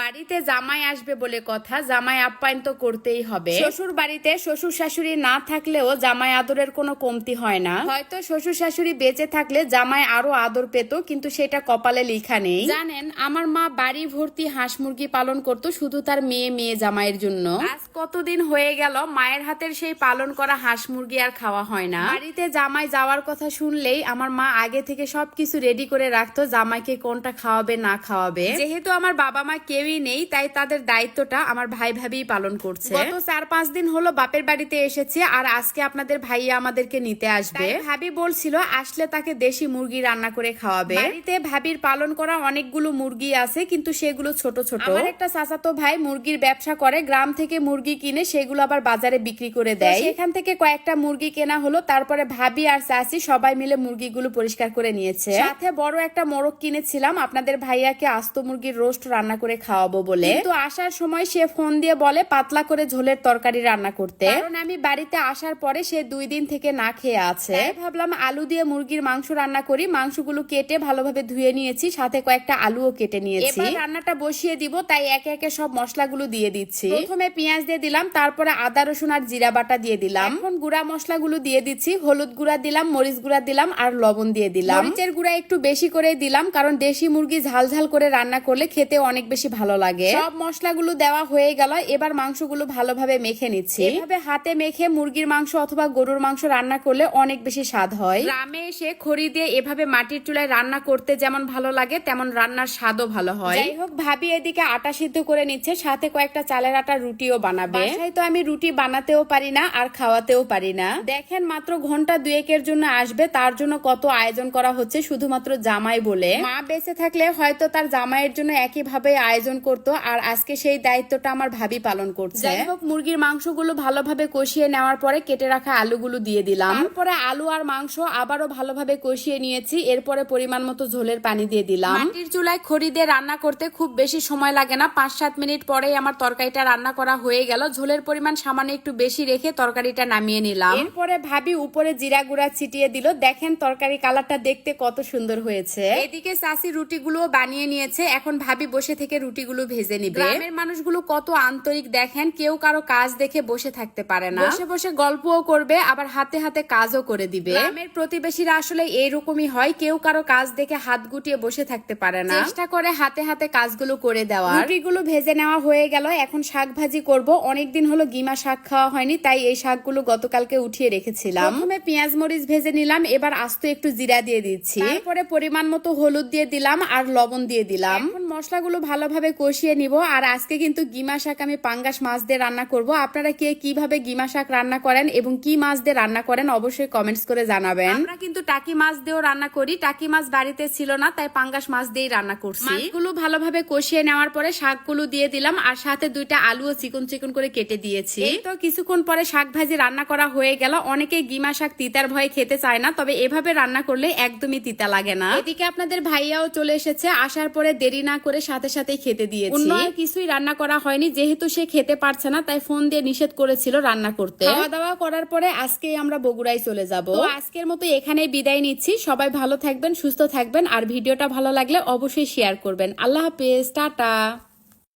বাড়িতে জামাই আসবে বলে কথা জামাই আপ্যায়ন তো করতেই হবে। শ্বশুর বাড়িতে শ্বশুর শাশুড়ি না থাকলেও জামাই আদরের কোনো কমতি হয় না। হয়তো শ্বশুর শাশুড়ি বেঁচে থাকলে জামাই আরও আদর পেত কিন্তু সেটা কপালে লেখা নেই। জানেন আমার মা বাড়ি ভর্তি হাঁস মুরগি পালন করতো শুধু তার মেয়ে মেয়ে জামাইয়ের জন্য। আজ কতদিন হয়ে গেল মায়ের হাতের সেই পালন করা হাঁস মুরগি আর খাওয়া হয় না। বাড়িতে জামাই যাওয়ার কথা শুনলেই আমার মা আগে থেকে সবকিছু রেডি করে রাখতো জামাইকে কোনটা খাওয়াবে না খাওয়াবে। যেহেতু আমার বাবা মা কেউই নেই তাই তাদের দায়িত্বটা আমার ভাই ভাবি পালন করছে। গত চার পাঁচ দিন হলো বাপের বাড়িতে এসেছে আর আজকে আপনাদের ভাইয়া আমাদেরকে নিতে আসবে। ভাবি বলছিল আসলে তাকে দেশি মুরগি রান্না করে খাওয়াবে। বাড়িতে ভাবির পালন করা অনেকগুলো মুরগি আছে কিন্তু সেগুলো ছোট ছোট। আমার একটা চাচাতো ভাই মুরগির ব্যবসা করে গ্রাম থেকে মুরগি কিনে সেগুলো আবার বাজারে বিক্রি করে দেয়। সেখান থেকে কয়েকটা মুরগি কেনা হলো তারপরে ভাবি আর চাচি সবাই মিলে মুরগিগুলো পরিষ্কার করে নিয়েছে। সাথে বড় একটা মোরগ কিনেছিলাম আপনাদের ভাইয়াকে আস্ত মুরগির রোস্ট রান্না করে খাওয়াবো বলে। কিন্তু আসার সময় সে ফোন দিয়ে বলে পাতলা করে ঝোলের তরকারি রান্না করতে। কারণ আমি বাড়িতে আসার পরে সে দুই দিন থেকে না খেয়ে আছে। ভাবলাম আলু দিয়ে মুরগির মাংস রান্না করি। মাংসগুলো কেটে ভালোভাবে ধুয়ে নিয়েছি সাথে কয়েকটা আলুও কেটে নিয়েছি। রান্নাটা বসিয়ে দিব তাই একে একে সব মশলাগুলো দিয়ে দিচ্ছি। প্রথমে পেঁয়াজ দিয়ে দিলাম তারপরে আদা রসুন আর জিরা বাটা দিয়ে দিলাম। এখন গুঁড়া মশলাগুলো দিয়ে দিচ্ছি হলুদ গুঁড়া দিলাম মরিচ গুঁড়া দিলাম আর লবণ দিয়ে দিলাম। মরিচের গুঁড়া একটু বেশি করে দিলাম কারণ দেশি মুরগি ঝাল ঝাল করে রান্না করলে খেতে অনেক বেশি ভালো লাগে। সব মশলাগুলো দেওয়া হয়ে গেল এবার মাংসগুলো ভালোভাবে মেখে নিচ্ছি। এভাবে হাতে মেখে মুরগির মাংস অথবা গরুর মাংস রান্না করলে অনেক বেশি স্বাদ হয়। গ্রামে এসে খড়ি দিয়ে এভাবে মাটির চুলায় রান্না করতে যেমন ভালো লাগে তেমন রান্নার স্বাদও ভালো হয়। যাই হোক ভাবি এদিকে আটা সিদ্ধ করে নিচ্ছে সাথে কয়েকটা চালের আটা রুটিও বানাবে। তো আমি রুটি বানাতেও পারি না আর খাওয়াতেও পারি না। দেখেন মাত্র ঘণ্টা দুয়েকের জন্য আসবে তার জন্য কত আয়োজন করা হচ্ছে শুধুমাত্র জামাই বলে। মা বেঁচে থাকলে হয়তো তার জামাইয়ের জন্য একইভাবে আয়োজন করত আর আজকে সেই দায়িত্বটা আমার ভাবি পালন করছে। যাই হোক মুরগির মাংসগুলো ভালোভাবে কষিয়ে নেওয়ার পরে কেটে রাখা আলুগুলো দিয়ে দিলাম। তারপরে আলু আর মাংস আবারও ভালোভাবে কষিয়ে নিয়েছি এরপরে পরিমাণ মতো ঝোলের পানি দিয়ে দিলাম। মাটির চুলায় খড়ি দিয়ে রান্না করতে খুব বেশি সময় লাগে না। পাঁচ সাত মিনিট পরেই আমার তরকারিটা রান্না করা হয়ে গেল। ঝোলের পরিমাণ সামান্য একটু বেশি রেখে তরকারিটা নামিয়ে নিলাম। এরপরে ভাবি উপরে জিরা গুঁড়া ছিটিয়ে দিল। দেখেন তরকারি কালারটা দেখতে কত সুন্দর হয়েছে। এদিকে চাষি রুটিগুলো বানিয়ে নিয়েছে। এখন ভাবি বসে থেকে রুটিগুলো ভেজে নিবে। গ্রামের মানুষগুলো কত আন্তরিক দেখেন কেউ কারও কাজ দেখে বসে থাকতে পারে না। বসে বসে গল্পও করবে আবার হাতে হাতে কাজও করে দিবে। গ্রামের প্রতিবেশীরা আসলে এইরকমই হয় কেউ কারও কাজ দেখে হাত গুটিয়ে বসে থাকতে পারে না। চেষ্টা করে হাতে হাতে কাজগুলো করে দেওয়া রুটিগুলো ভেজে নেওয়া হয়ে গেল এখন শাক ভাজি করব। অনেকদিন হলো গিমা শাক খাওয়া হয়নি তাই এই শাকগুলো গতকালকে উঠিয়ে রেখেছিলাম। প্রথমে পেঁয়াজ মরিচ ভেজে নিলাম এবার আস্ত একটু জিরা দিয়ে দিচ্ছি। তারপরে পরিমাণ মতো হলুদ দিয়ে দিলাম আর লবণ দিয়ে দিলাম। এখন মশলাগুলো ভালোভাবে কষিয়ে নিব? আর আজকে কিন্তু গিমা শাক আমি পাঙ্গাস মাছ দিয়ে রান্না করব। আপনারা কে কীভাবে গিমা শাক রান্না করেন এবং কি মাছ দিয়ে রান্না করেন অবশ্যই কমেন্টস করে জানাবেন। আমরা কিন্তু টাকি মাছ দিয়েও রান্না করি। টাকি মাছ বাড়িতে ছিল না তাই পাঙ্গাস মাছ দিয়েই রান্না করছি। মাছগুলো ভালোভাবে কষিয়ে নেওয়ার পরে শাকগুলো দিয়ে দিলাম আর সাথে দুইটা আলুও চিকন চিকন করে কেটে দিয়েছি। এই তো কিছুক্ষণ পরে শাক ভাজি রান্না করা হয়ে গেল। অনেকে গিমা শাক তিতার ভয়ে খেতে চায় না তবে এভাবে রান্না করলে একদমই তিতা লাগে না। এদিকে আপনাদের ভাইয়াও চলে এসেছে। আসার পরে দেরি না করে সাথে সাথে খেতে দিয়েছি। অন্য আর কিছুই রান্না করা হয়নি যেহেতু সে খেতে পারছে না তাই ফোন দিয়ে নিষেধ করেছিল রান্না করতে। খাওয়া দাওয়া করার পরে আজকে আমরা বগুড়ায় চলে যাব। আজকের মতো এখানেই বিদায় নিচ্ছি। সবাই ভালো থাকবেন সুস্থ থাকবেন আর ভিডিওটা ভালো লাগলে অবশ্যই শেয়ার করবেন। আল্লাহ হাফেজ টাটা।